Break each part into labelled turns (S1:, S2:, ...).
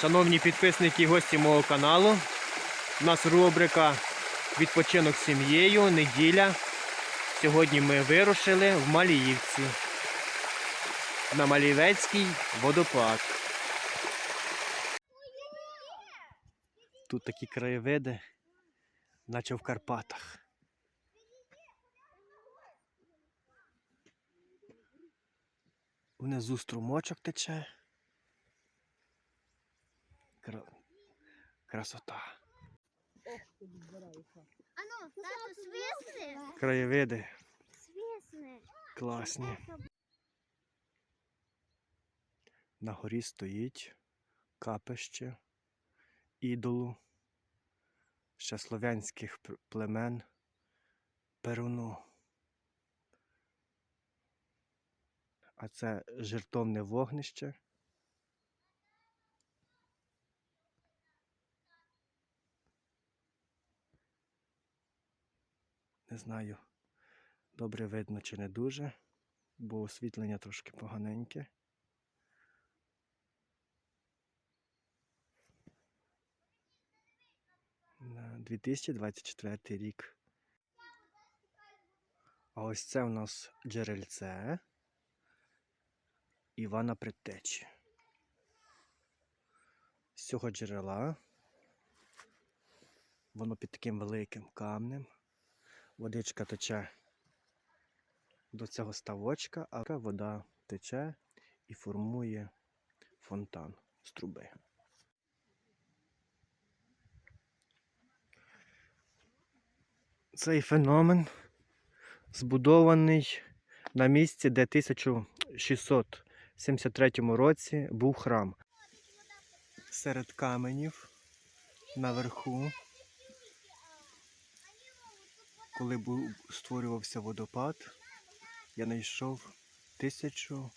S1: Шановні підписники і гості мого каналу, у нас рубрика Відпочинок з сім'єю, неділя. Сьогодні ми вирушили в Маліївці на Малівецький водопад. Тут такі краєвиди, наче в Карпатах. Внизу струмочок тече. Красота.
S2: Ану, тато, свисни.
S1: Краєвиди
S2: Свисни.
S1: класні. На горі стоїть капище ідолу ще слов'янських племен Перуну. А це жертовне вогнище. Не знаю, добре видно чи не дуже, бо освітлення трошки поганеньке. На 2024 рік. А ось це у нас джерельце Івана Предтечі. З цього джерела воно під таким великим камнем. Водичка тече до цього ставочка, а вода тече і формує фонтан з труби. Цей феномен збудований на місці, де 1673 році був храм. Серед каменів наверху, коли був, створювався водопад, я знайшов тисячу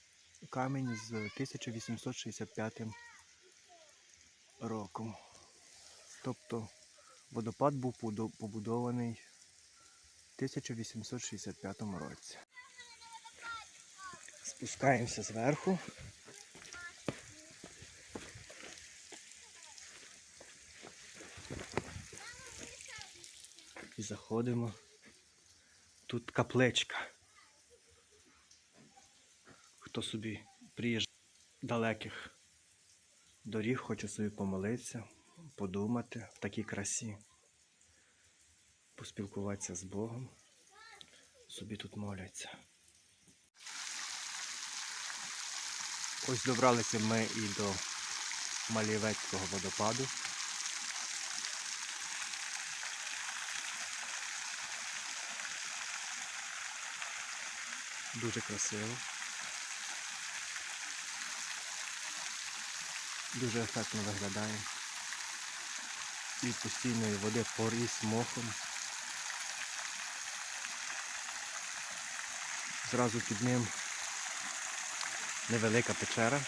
S1: камінь з 1865 роком. Тобто водопад був побудо- побудований в 1865 році. Спускаємося зверху. І заходимо. Тут капличка. Хто собі приїжджає далеких доріг, хоче собі помолитися, подумати в такій красі, поспілкуватися з Богом. Собі тут моляться. Ось добралися ми і до Малівецького водопаду. Дуже красиво. Дуже ефектно виглядає. І постійної води поріс мохом. Зразу під ним невелика печера.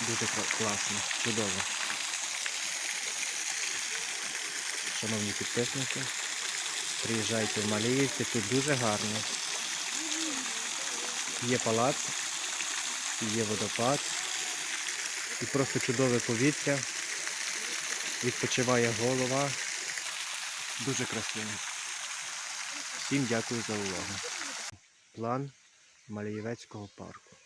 S1: Дуже класно, чудово. Шановні підписники, приїжджайте в Маліївці, тут дуже гарно. Є палац, є водопад і просто чудове повітря. Відпочиває голова. Дуже красиво. Всім дякую за увагу. План Маліївецького парку.